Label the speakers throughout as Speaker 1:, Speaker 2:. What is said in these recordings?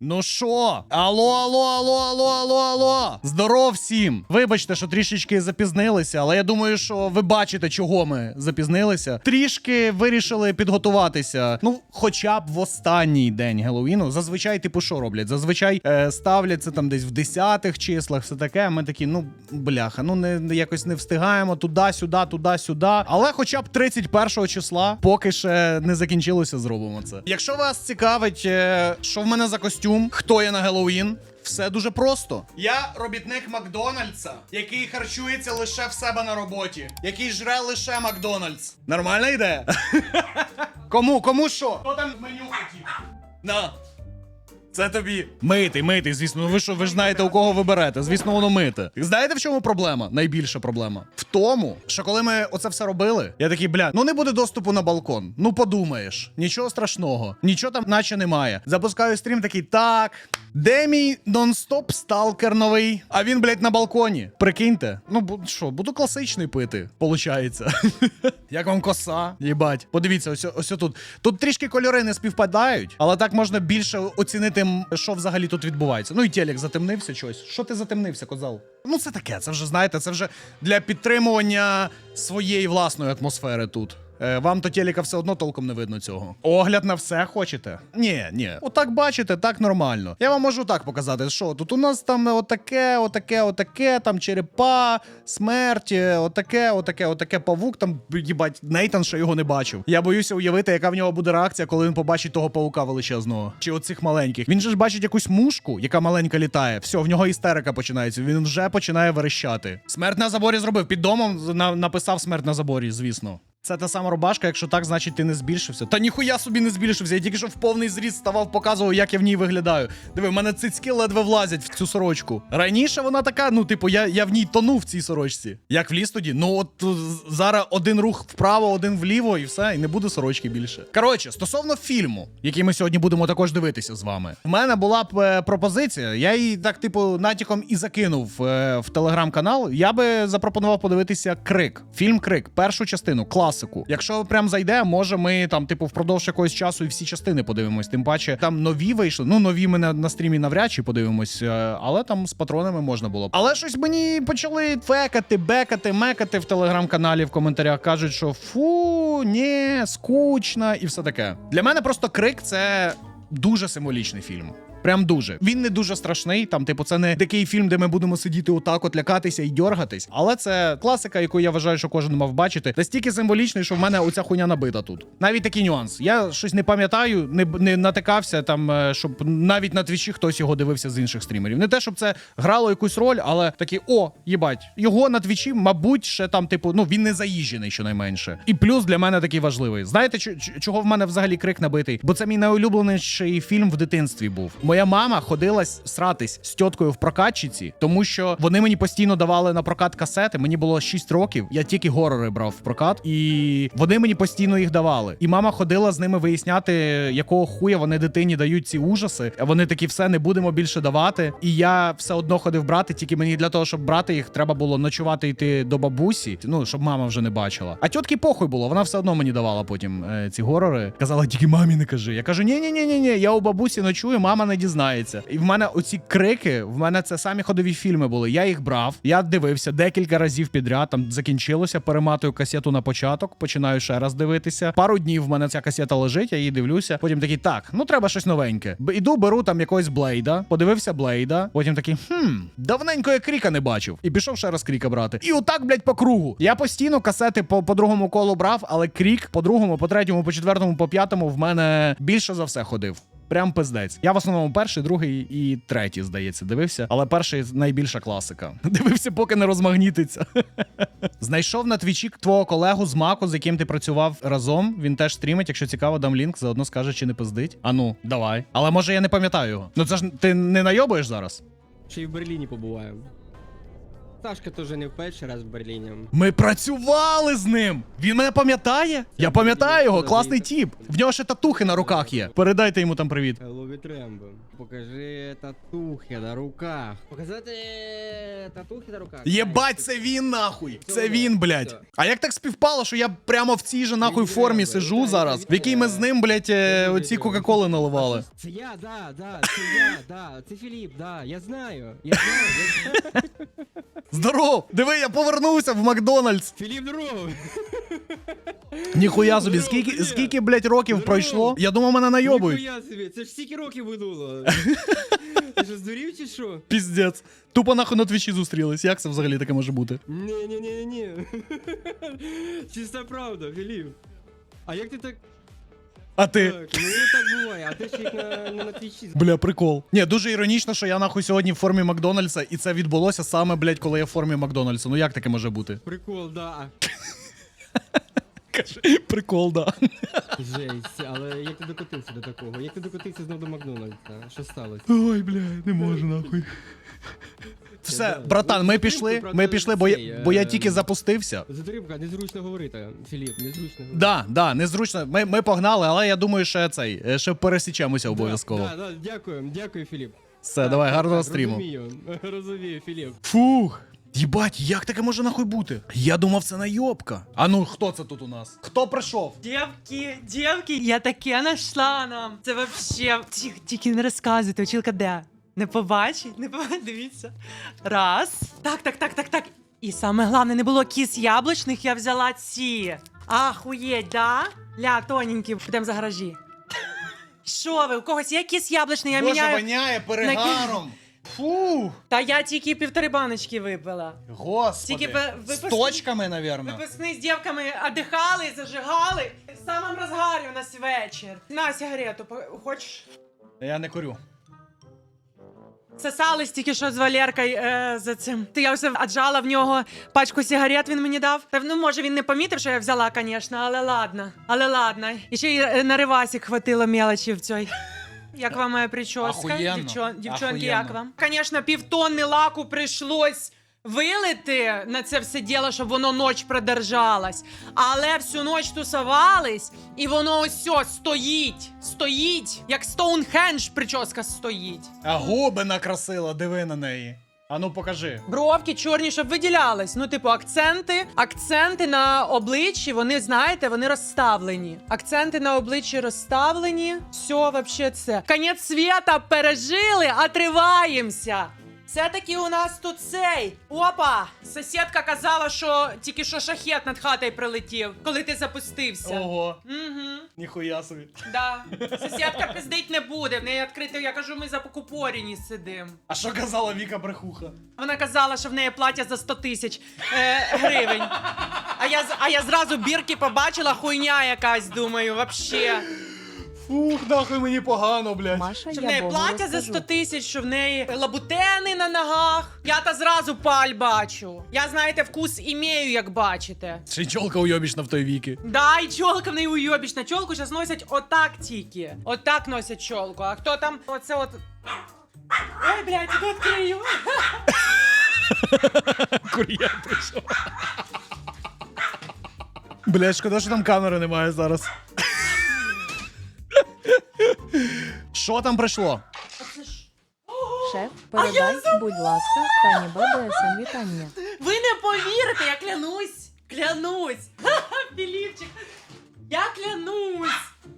Speaker 1: Ну що? Алло, алло, алло, алло, алло, алло. Здоров всім. Вибачте, що трішечки запізнилися, але я думаю, що ви бачите, чого ми запізнилися. Трішки вирішили підготуватися. Ну, хоча б в останній день Геловіну. Зазвичай, типу, що роблять? Зазвичай е, ставлять це там десь в десятих числах, все таке. Ми такі, ну бляха, ну не якось не встигаємо туди-сюди, туди-сюди. Але хоча б 31 числа, поки ще не закінчилося, зробимо це. Якщо вас цікавить, е, що в мене за костюм, хто я на Геловін. Все дуже просто. Я робітник Макдональдса, який харчується лише в себе на роботі, який жре лише Макдональдс. Нормальна ідея? Кому? Кому що? Хто там в меню хотів? На. Це тобі. Мити, мити, звісно. Ну ви що, ви ж знаєте, у кого ви берете. Звісно, воно мите. Знаєте, в чому проблема? Найбільша проблема? В тому, що коли ми оце все робили, я такий, бля, ну не буде доступу на балкон. Ну подумаєш, нічого страшного, нічого там наче немає. Запускаю стрім, такий, так. Де мій нон-стоп сталкер новий? А він, блядь, на балконі. Прикиньте. Ну, що, буду класичний пити, получається. Як вам коса? Їбать. Подивіться, ось, ось тут. Тут трішки кольори не співпадають, але так можна більше оцінити, що взагалі тут відбувається. Ну і телек затемнився щось. Що ти затемнився, козал? Ну, це таке, це вже знаєте, це вже для підтримування своєї власної атмосфери тут. Е, вам то телека все одно толком не видно цього. Огляд на все хочете? Ні, ні. Отак бачите, так нормально. Я вам можу так показати, що тут у нас там отаке, отаке, отаке, там черепа, смерть, е, отаке, отаке, отаке павук. Там їбать, Нейтан ще його не бачив. Я боюся уявити, яка в нього буде реакція, коли він побачить того павука величезного. Чи оцих маленьких. Він же ж бачить якусь мушку, яка маленька літає. Все, в нього істерика починається. Він вже починає верещати. Смерть на заборі зробив. Під домом на- написав смерть на заборі, звісно. Це та сама рубашка, якщо так, значить ти не збільшився. Та ніхуя собі не збільшився. Я тільки що в повний зріст ставав, показував, як я в ній виглядаю. Диви, в мене цицьки ледве влазять в цю сорочку. Раніше вона така, ну, типу, я, я в ній тону в цій сорочці. Як вліз тоді? Ну, от зараз один рух вправо, один вліво, і все, і не буде сорочки більше. Коротше, стосовно фільму, який ми сьогодні будемо також дивитися з вами. В мене була б е, пропозиція. Я її так, типу, натяком і закинув е, в телеграм-канал. Я би запропонував подивитися Крик. Фільм Крик, першу частину, класику. Якщо прям зайде, може ми там, типу, впродовж якогось часу і всі частини подивимось. Тим паче там нові вийшли. Ну, нові ми на, на стрімі навряд чи подивимось, е, але там з патронами можна було. Але щось мені почали фекати, бекати, мекати в телеграм-каналі в коментарях. кажуть, що фу, ні, скучно і все таке. Для мене просто крик це дуже символічний фільм. Прям дуже. Він не дуже страшний. Там, типу, це не такий фільм, де ми будемо сидіти отак, от лякатися і дьоргатись. Але це класика, яку я вважаю, що кожен мав бачити. Настільки символічний, що в мене оця хуйня набита тут. Навіть такий нюанс. Я щось не пам'ятаю, не, не натикався там, е, щоб навіть на твічі хтось його дивився з інших стрімерів. Не те, щоб це грало якусь роль, але такі, о, їбать, його на твічі, мабуть, ще там, типу, ну він не заїжджений, щонайменше. І плюс для мене такий важливий. Знаєте, чо- чо- чого в мене взагалі крик набитий? Бо це мій найулюбленіший фільм в дитинстві був. Моя мама ходила сратись з тіткою в прокатчиці, тому що вони мені постійно давали на прокат касети. Мені було 6 років. Я тільки горори брав в прокат, і вони мені постійно їх давали. І мама ходила з ними виясняти, якого хуя вони дитині дають ці ужаси. А вони такі, все не будемо більше давати. І я все одно ходив брати, тільки мені для того, щоб брати їх, треба було ночувати йти до бабусі. Ну щоб мама вже не бачила. А тітки похуй було, вона все одно мені давала потім е, ці горори. Казала, тільки мамі не кажи. Я кажу: ні, ні, ні, ні, ні, я у бабусі ночую, мама не дізнається. І в мене оці крики, в мене це самі ходові фільми були. Я їх брав, я дивився декілька разів підряд. Там закінчилося, перематую касету на початок, починаю ще раз дивитися. Пару днів в мене ця касета лежить, я її дивлюся. Потім такий, так, ну треба щось новеньке. Іду, беру там якогось блейда, подивився блейда. Потім такий, хм, давненько я кріка не бачив. І пішов ще раз кріка брати. І отак, блядь, по кругу. Я постійно касети по, по другому колу брав, але крік по другому, по третьому, по четвертому, по п'ятому в мене більше за все ходив. Прям пиздець. Я в основному перший, другий і третій, здається, дивився. Але перший найбільша класика. Дивився, поки не розмагнітиться. Знайшов на твічі твого колегу з Маку, з яким ти працював разом. Він теж стрімить. Якщо цікаво, дам лінк, заодно скаже, чи не пиздить. А ну, давай. Але може я не пам'ятаю його. Ну це ж ти не найобуєш зараз?
Speaker 2: Ще й в Берліні побуваємо. Сашка теж не в перший раз в Берліні.
Speaker 1: Ми працювали з ним. Він мене пам'ятає? Я пам'ятаю його, класний тіп. В нього ще татухи на руках є. Передайте йому там привіт.
Speaker 2: Лові Трембо. Покажи татухи на руках. Показати татухи на руках.
Speaker 1: Єбать, це він нахуй. Це він, блядь. А як так співпало, що я прямо в цій же нахуй формі сижу зараз, в якій ми з ним, блядь, е, оці Кока-Коли наливали.
Speaker 2: Це я, да, да, це я, да, це Філіп, да, я знаю, я знаю, я знаю.
Speaker 1: Здоров! Диви, я повернувся в Макдональдс.
Speaker 2: Філіп здоров!
Speaker 1: Ніхуя собі, скільки, скільки, блядь, років пройшло? Я думав, мене найобують.
Speaker 2: Ніхуя собі, це ж стільки років минуло. Ти що, здурів чи що?
Speaker 1: Піздець. Тупо нахуй на твічі зустрілись. Як це взагалі таке може бути?
Speaker 2: Ні, ні, ні, ні. Чиста правда, Філіп. А як ти так.
Speaker 1: А ти?
Speaker 2: Так, ну так буває, а ти на, на твічі.
Speaker 1: Бля, прикол. Ні, дуже іронічно, що я нахуй сьогодні в формі Макдональдса, і це відбулося саме, блядь, коли я в формі Макдональдса. Ну як таке може бути?
Speaker 2: Прикол, да.
Speaker 1: Каже, прикол, да.
Speaker 2: Жесть, але як ти докотився до такого? Як ти докотився знов до Макдональдса? Що сталося?
Speaker 1: Ой, бля, не можу нахуй. Все, братан, ми
Speaker 2: Ну,
Speaker 1: пішли, ми пішли, бо я, бо я
Speaker 2: е,
Speaker 1: тільки запустився.
Speaker 2: Затримка, незручно говорити, Філіп, незручно говорити.
Speaker 1: Да, да, незручно. Ми, ми погнали, але я думаю, що цей, е, ще пересічемося обов'язково.
Speaker 2: Да, да, дякую, дякую, Філіп.
Speaker 1: Все,
Speaker 2: Так,
Speaker 1: давай,
Speaker 2: так,
Speaker 1: гарного
Speaker 2: так,
Speaker 1: стріму.
Speaker 2: Розумію, розумію, Філіп.
Speaker 1: Фух. Єбать, як таке може нахуй бути? Я думав, це найобка. А ну, хто це тут у нас? Хто прийшов?
Speaker 3: Дівки, дівки, я таке нашла нам. Це вообще. Тільки, тільки не розказуйте, училка де? Не побачить, не побачить, дивіться. Раз. Так, так, так, так, так. І саме головне, не було кіс яблучних, я взяла ці. Ахуєть, да? Ля, тоненькі, підемо за гаражі. Що ви, у когось є кіс яблучний, я
Speaker 1: Боже,
Speaker 3: міняю.
Speaker 1: воняє перегаром. Фух.
Speaker 3: Та я тільки півтори баночки випила.
Speaker 1: Господи.
Speaker 3: Тільки ви-
Speaker 1: З точками, навірно.
Speaker 3: Випускні з дівками одихали, зажигали. В самому розгарі у нас вечір. На сигарету, по- хочеш?
Speaker 1: Я не курю.
Speaker 3: Сосались тільки що з Валеркою е, за цим. Ти я все аджала в нього пачку сигарет, він мені дав. Та ну може він не помітив, що я взяла, звісно, але ладно. Але ладно. І ще й е, на ривасік хватило мелочі в цій. Як вам моя прическа? Дівчон, дівчонки,
Speaker 1: Охуєнно.
Speaker 3: як вам? Звісно, півтонни лаку прийшлось вилити на це все діло, щоб воно ніч продержалась. Але всю ніч тусувались, і воно ось ось стоїть. Стоїть, як Стоунхендж прическа стоїть.
Speaker 1: А губи накрасила, диви на неї. А ну покажи.
Speaker 3: Бровки чорні, щоб виділялись. Ну, типу, акценти. Акценти на обличчі, вони, знаєте, вони розставлені. Акценти на обличчі розставлені. Все, вообще це. Конець світа пережили, а триваємося. Все-таки у нас тут цей. Опа! Сусідка казала, що тільки що шахет над хатою прилетів, коли ти запустився.
Speaker 1: Ого.
Speaker 3: Угу.
Speaker 1: Ніхуя собі.
Speaker 3: Да. Сусідка пиздить не буде. В неї відкрите, я кажу, ми за покупоріні сидим.
Speaker 1: А що казала Віка Брехуха?
Speaker 3: Вона казала, що в неї плаття за 100 тисяч е, гривень. А я, з- а я зразу бірки побачила, хуйня якась, думаю, вообще.
Speaker 1: Фух, нахуй мені погано, блядь.
Speaker 4: Маша,
Speaker 3: Що в
Speaker 4: я
Speaker 3: неї
Speaker 4: Богу
Speaker 3: плаття за
Speaker 4: розкажу.
Speaker 3: 100 тисяч, що в неї лабутени на ногах. Я та зразу паль бачу. Я, знаєте, вкус імею, як бачите.
Speaker 1: Ще й чолка уйобічна в той віки.
Speaker 3: Да, і чолка в неї уйобічна. Чолку зараз носять отак тільки. Отак носять чолку. А хто там? Оце от. Ой, блядь, іду відкрию.
Speaker 1: Кур'єр прийшов. Блядь, шкода, що там камери немає зараз. Що там прийшло?
Speaker 4: Шеф, передай, будь ласка, Тані БДСМ вітання.
Speaker 3: Ви не повірите, я клянусь! Клянусь! Ха-ха, Філіпчик! Я клянусь!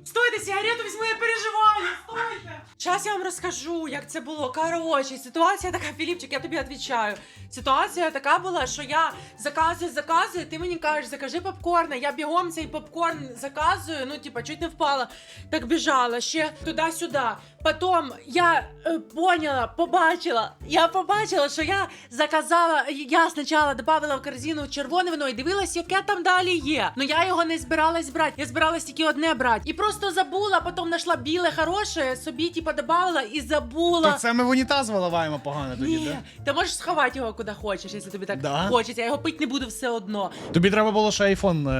Speaker 3: Стойте, сигарету візьму, я переживаю! Стойте! Зараз я вам розкажу, як це було. Коротше, ситуація така, Філіпчик, я тобі відповідаю. Ситуація така була, що я заказую, заказую, ти мені кажеш, закажи попкорн, я бігом цей попкорн заказую, ну, типа, чуть не впала. Так біжала, ще туди-сюди. Потім я е, поняла, побачила. Я побачила, що я заказала. Я спочатку додавала в корзину червоне вино і дивилась, яке там далі є. Ну я його не збиралась брати. Я збиралась тільки одне брати. І просто забула, потім знайшла біле хороше, собі типа додавала і забула.
Speaker 1: То це ми в унітаз виливаємо погано тоді,
Speaker 3: Ні,
Speaker 1: да?
Speaker 3: ти можеш сховати його куди хочеш, якщо тобі так
Speaker 1: Да?
Speaker 3: хочеться. Я його пити не буду все одно.
Speaker 1: Тобі треба було ще айфон е,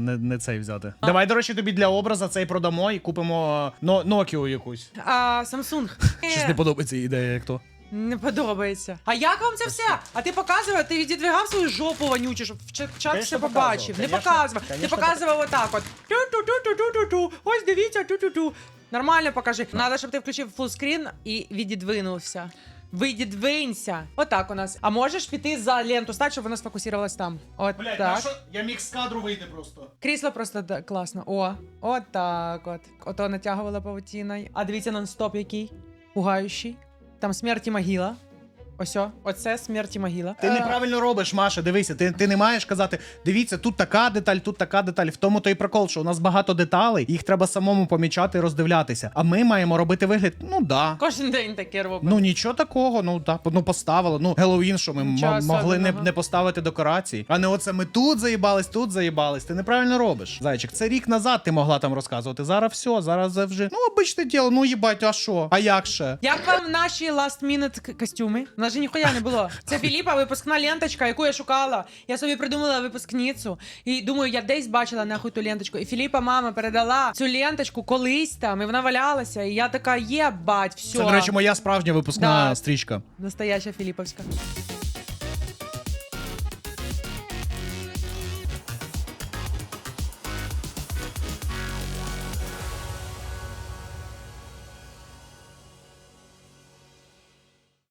Speaker 1: не, не цей взяти. Давай, до речі, тобі для образа цей продамо і купимо но, Nokia якусь.
Speaker 3: А Samsung.
Speaker 1: Щось не подобається ідея, як то.
Speaker 3: Не подобається. А як вам це все? А ти показував, ти віддвигав свою жопу вонючу, щоб в чат чат все побачив. Не
Speaker 1: показував.
Speaker 3: показував. Ти показував отак от. Ту-ту-ту-ту-ту-ту. Ось дивіться, ту-ту-ту. Нормально покажи. Надо, щоб ти включив фулскрін і відідвинувся. Відідвинься. Отак у нас. А можеш піти за ленту стати, щоб вона сфокусувалась там. От так.
Speaker 1: я міг з кадру вийти просто.
Speaker 3: Крісло просто да, класно. О, от так от. Ото натягувала павутіною. А дивіться нон-стоп який. Пугаючий. Там смерть і могила. Осьо, оце смерть і могила.
Speaker 1: Ти
Speaker 3: Е,
Speaker 1: неправильно робиш, Маша. Дивися, ти, ти не маєш казати, дивіться, тут така деталь, тут така деталь. В тому то і прикол, що у нас багато деталей, їх треба самому помічати і роздивлятися. А ми маємо робити вигляд, ну да.
Speaker 3: Кожен день таке робимо.
Speaker 1: Ну нічого такого, ну так, ну поставили. Ну Геловін, що ми
Speaker 3: Нічого
Speaker 1: могли не, не поставити декорації. А не оце ми тут заїбались, тут заїбались. Ти неправильно робиш. Зайчик, це рік назад ти могла там розказувати. Зараз все, зараз вже. Ну, обичне діло, ну їбать, а що? А як ще?
Speaker 3: Як вам наші last minute костюми? Нас же ніхуя не було. Це Філіпа, випускна ленточка, яку я шукала. Я собі придумала випускницю. І думаю, я десь бачила нахуй ту ленточку. І Філіпа мама передала цю ленточку колись там, і вона валялася. І я така, є, бать, все.
Speaker 1: Це, до речі, моя справжня випускна
Speaker 3: Да.
Speaker 1: стрічка.
Speaker 3: Настояща Філіповська.